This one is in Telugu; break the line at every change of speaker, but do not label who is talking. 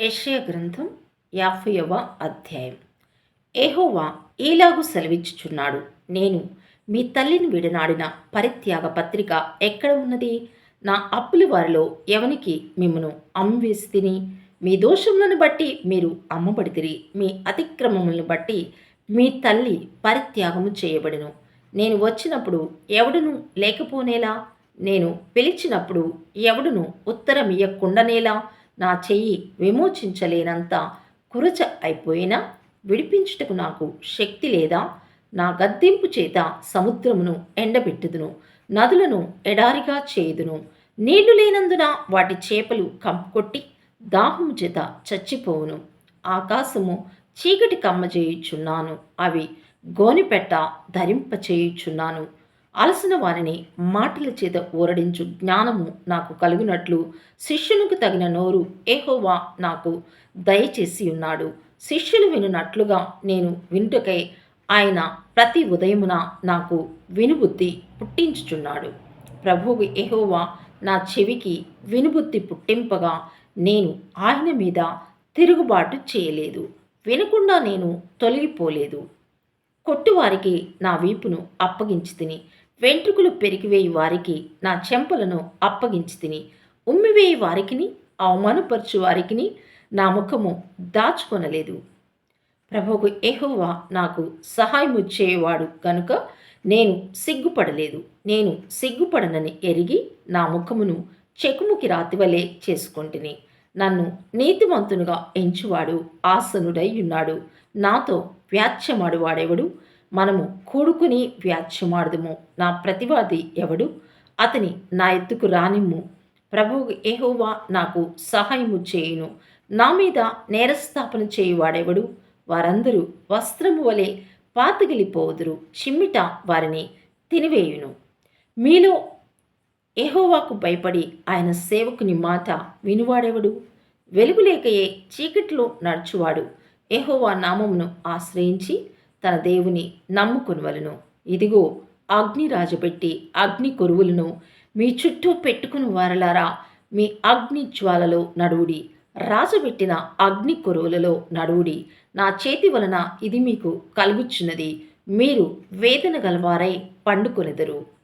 యెషయా గ్రంథం యాభైవ అధ్యాయం. ఏహోవా ఈలాగు సెలవిచ్చుచున్నాడు. నేను మీ తల్లిని విడనాడిన పరిత్యాగ పత్రిక ఎక్కడ ఉన్నది? నా అప్పుల వారిలో ఎవనికి మిమ్మను అమ్మివేసి తిని మీ దోషములను బట్టి మీరు అమ్మబడితిరి. మీ అతిక్రమములను బట్టి మీ తల్లి పరిత్యాగము చేయబడును. నేను వచ్చినప్పుడు ఎవడును లేకపోనేలా? నేను పిలిచినప్పుడు ఎవడును ఉత్తరం ఇయ్యకుండానేలా నా చెయ్యి విమోచించలేనంత కురచ అయిపోయినా విడిపించుటకు నాకు శక్తి లేదా. నా గద్దింపు చేత సముద్రమును ఎండబెట్టుదును నదులను ఎడారిగా చేయుదును. నీళ్ళు లేనందున వాటి చేపలు కంపుకొట్టి దాహము చేత చచ్చిపోవును. ఆకాశము చీకటి కమ్మజేయుచున్నాను అవి గోనిపెట్ట ధరింపచేయుచున్నాను. అలసిన వారిని మాటల చేత ఊరడించు జ్ఞానము నాకు కలుగునట్లు శిష్యునికి తగిన నోరు ఏహోవా నాకు దయచేసి ఉన్నాడు. శిష్యులు వినున్నట్లుగా నేను వినుటకై ఆయన ప్రతి ఉదయమున నాకు వినుబుద్ధి పుట్టించుచున్నాడు. ప్రభువు ఎహోవా నా చెవికి వినుబుద్ధి పుట్టింపగా నేను ఆయన మీద తిరుగుబాటు చేయలేదు. వినకుండా నేను తొలగిపోలేదు. కొట్టువారికి నా వీపును అప్పగించి తిని వెంట్రుకలు పెరిగివేయి వారికి నా చెంపలను అప్పగించి తిని ఉమ్మివేయి వారికిని అవమానపరచు వారికిని నా ముఖము దాచుకొనలేదు. ప్రభువుకు ఎహోవా నాకు సహాయము చేయవాడు కనుక నేను సిగ్గుపడలేదు. నేను సిగ్గుపడనని ఎరిగి నా ముఖమును చెకుముకి రాతివలే చేసుకొంటిని. నన్ను నీతిమంతునిగా ఎంచువాడు ఆసనుడై ఉన్నాడు. నాతో వ్యాఖ్యమాడు వాడెవడు మనము కూడుకుని వ్యాధ్యమాడదుము నా ప్రతివాది ఎవడు? అతని నా ఎత్తుకు రానిమ్ము. ప్రభు ఎహోవా నాకు సహాయము చేయును. నా మీద నేరస్థాపన చేయువాడెవడు? వారందరూ వస్త్రము వలె పాతగిలిపోదురు. చిమ్మిట వారిని తినివేయును. మీలో ఎహోవాకు భయపడి ఆయన సేవకుని మాట వినువాడెవడు? వెలుగులేకయే చీకట్లో నడుచువాడు. ఎహోవా నామమును ఆశ్రయించి తన దేవుని నమ్ముకొనవలను. ఇదిగో అగ్ని రాజబెట్టి అగ్ని కొరువులను మీ చుట్టూ పెట్టుకుని వారలారా మీ అగ్ని జ్వాలలో నడువుడి. రాజబెట్టిన అగ్ని కొరువులలో నడువుడి. నా చేతి వలన ఇది మీకు కలుగుచున్నది. మీరు వేదన గలవారై పండుకొనెదరు.